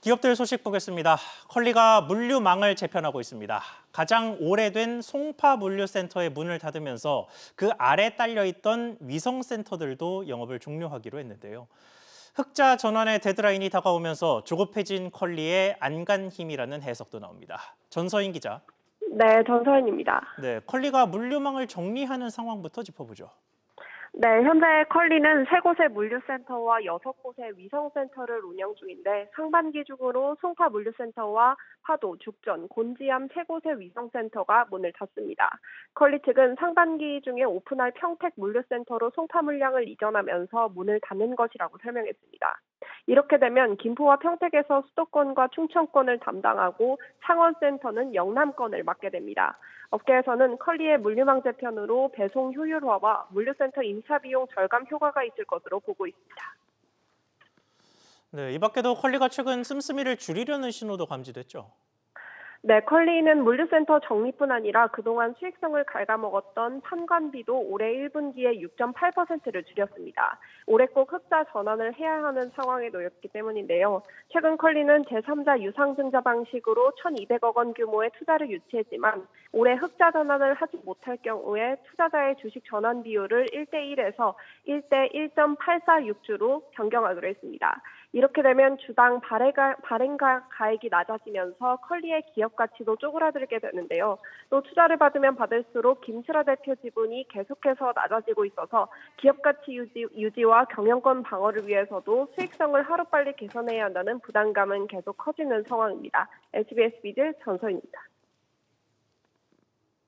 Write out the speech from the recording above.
기업들 소식 보겠습니다. 컬리가 물류망을 재편하고 있습니다. 가장 오래된 송파 물류센터의 문을 닫으면서 그 아래 딸려 있던 위성센터들도 영업을 종료하기로 했는데요. 흑자 전환의 데드라인이 다가오면서 조급해진 컬리의 안간 힘이라는 해석도 나옵니다. 전서인 기자. 네, 전서연입니다. 네, 컬리가 물류망을 정리하는 상황부터 짚어보죠. 네, 현재 컬리는 세 곳의 물류센터와 여섯 곳의 위성센터를 운영 중인데 상반기 중으로 송파 물류센터와 파도, 죽전, 곤지암 세 곳의 위성센터가 문을 닫습니다. 컬리 측은 상반기 중에 오픈할 평택 물류센터로 송파 물량을 이전하면서 문을 닫는 것이라고 설명했습니다. 이렇게 되면 김포와 평택에서 수도권과 충청권을 담당하고 창원센터는 영남권을 맡게 됩니다. 업계에서는 컬리의 물류망 재편으로 배송 효율화와 물류센터 임차 비용 절감 효과가 있을 것으로 보고 있습니다. 네, 이 밖에도 컬리가 최근 씀씀이를 줄이려는 신호도 감지됐죠. 네, 컬리는 물류센터 정리뿐 아니라 그동안 수익성을 갉아먹었던 판관비도 올해 1분기에 6.8%를 줄였습니다. 올해 꼭 흑자 전환을 해야 하는 상황에 놓였기 때문인데요. 최근 컬리는 제3자 유상증자 방식으로 1,200억 원 규모의 투자를 유치했지만 올해 흑자 전환을 하지 못할 경우에 투자자의 주식 전환 비율을 1대1에서 1대 1.846주로 변경하기로 했습니다. 이렇게 되면 주당 발행가, 발행가 가액이 낮아지면서 컬리의 기업 가치도 쪼그라들게 되는데요. 또 투자를 받으면 받을수록 김수라 대표 지분이 계속해서 낮아지고 있어서 기업 가치 유지, 유지와 경영권 방어를 위해서도 수익성을 하루빨리 개선해야 한다는 부담감은 계속 커지는 상황입니다. SBS 비즈 전서입니다.